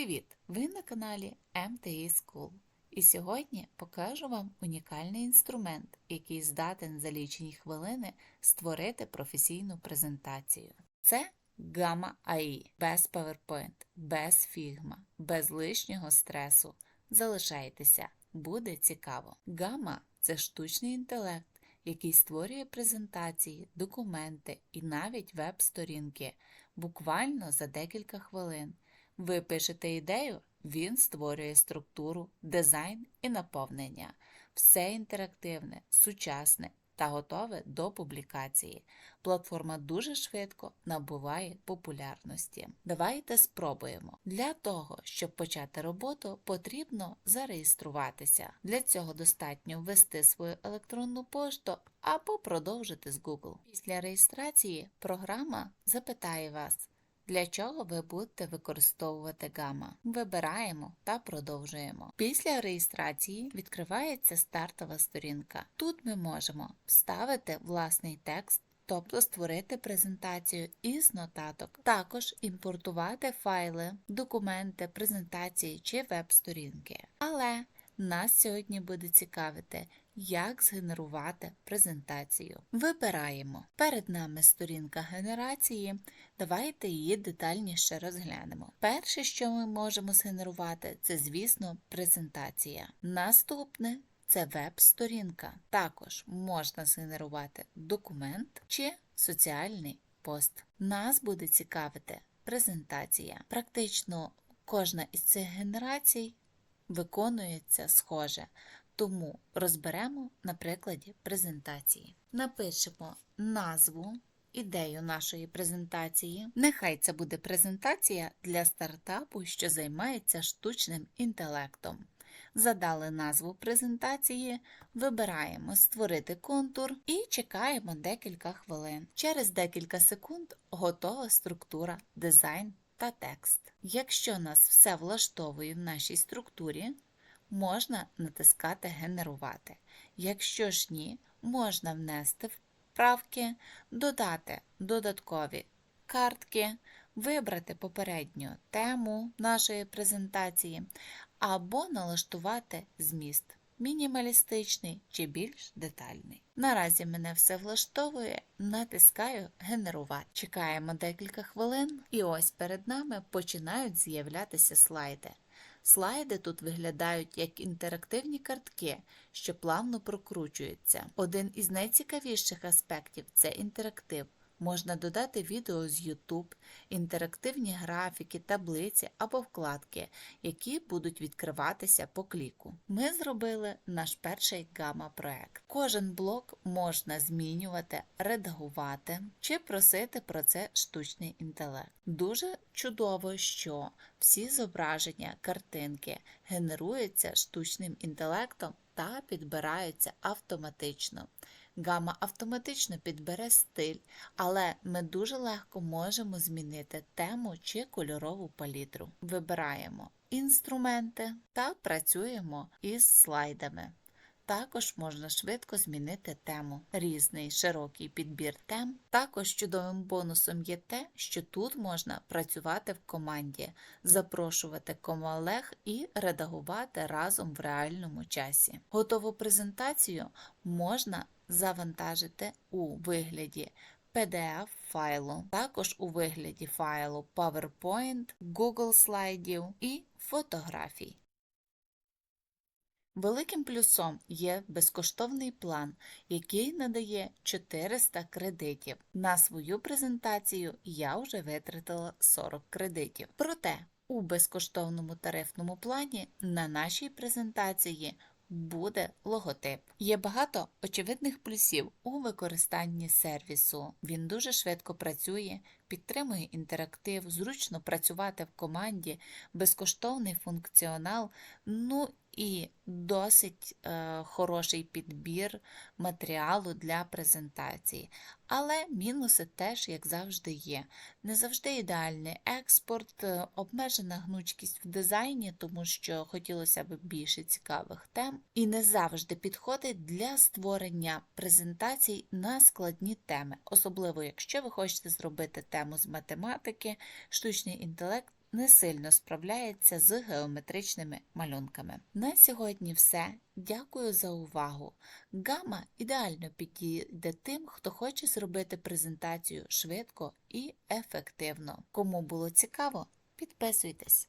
Привіт! Ви на каналі MTE School. І сьогодні покажу вам унікальний інструмент, який здатен за лічені хвилини створити професійну презентацію. Це Gamma AI без PowerPoint, без Figma, без лишнього стресу. Залишайтеся, буде цікаво. Gamma – це штучний інтелект, який створює презентації, документи і навіть веб-сторінки буквально за декілька хвилин. Ви пишете ідею, він створює структуру, дизайн і наповнення. Все інтерактивне, сучасне та готове до публікації. Платформа дуже швидко набуває популярності. Давайте спробуємо. Для того, щоб почати роботу, потрібно зареєструватися. Для цього достатньо ввести свою електронну пошту або продовжити з Google. Після реєстрації програма запитає вас. Для чого ви будете використовувати гама? Вибираємо та продовжуємо. Після реєстрації відкривається стартова сторінка. Тут ми можемо вставити власний текст. Тобто створити презентацію із нотаток, також імпортувати файли, документи, презентації чи веб-сторінки. Але нас сьогодні буде цікавити, як згенерувати презентацію. Вибираємо. Перед нами сторінка генерації. Давайте її детальніше розглянемо. Перше, що ми можемо згенерувати, це, звісно, презентація. Наступне це веб-сторінка. Також можна згенерувати документ чи соціальний пост. Нас буде цікавити презентація. Практично кожна із цих генерацій виконується схоже. Тому розберемо на прикладі презентації. Напишемо назву, ідею нашої презентації. Нехай це буде презентація для стартапу, що займається штучним інтелектом. Задали назву презентації, вибираємо Створити контур і чекаємо декілька хвилин. Через декілька секунд готова структура, дизайн та текст. Якщо нас все влаштовує в нашій структурі, можна натискати Генерувати. Якщо ж ні, можна внести вправки, додати додаткові картки, вибрати попередню тему нашої презентації або налаштувати зміст. Мінімалістичний чи більш детальний. Наразі мене все влаштовує, натискаю Генерувати. Чекаємо декілька хвилин, і ось перед нами починають з'являтися слайди. Слайди тут виглядають як інтерактивні картки, що плавно прокручуються. Один із найцікавіших аспектів це інтерактив. Можна додати відео з YouTube, інтерактивні графіки, таблиці або вкладки, які будуть відкриватися по кліку. Ми зробили наш перший гамма-проект. Кожен блок можна змінювати, редагувати чи просити про це штучний інтелект. Дуже чудово, що всі зображення, картинки генеруються штучним інтелектом та підбираються автоматично. Гама автоматично підбере стиль, але ми дуже легко можемо змінити тему чи кольорову палітру. Вибираємо інструменти та працюємо із слайдами. Також можна швидко змінити тему. Різний широкий підбір тем. Також чудовим бонусом є те, що тут можна працювати в команді, запрошувати колег і редагувати разом в реальному часі. Готову презентацію можна завантажити у вигляді PDF файлу, також у вигляді файлу PowerPoint, Google слайдів і фотографій. Великим плюсом є безкоштовний план, який надає 400 кредитів. На свою презентацію я вже витратила 40 кредитів. Проте у безкоштовному тарифному плані на нашій презентації буде логотип. Є багато очевидних плюсів у використанні сервісу. Він дуже швидко працює, підтримує інтерактив, зручно працювати в команді, безкоштовний функціонал. Ну і досить е, хороший підбір матеріалу для презентації. Але мінуси теж, як завжди, є. Не завжди ідеальний експорт, е, обмежена гнучкість в дизайні, тому що хотілося б більше цікавих тем, і не завжди підходить для створення презентацій на складні теми, особливо якщо ви хочете зробити тему з математики, штучний інтелект не сильно справляється з геометричними малюнками. На сьогодні все. Дякую за увагу. Гама ідеально підійде тим, хто хоче зробити презентацію швидко і ефективно. Кому було цікаво, підписуйтесь.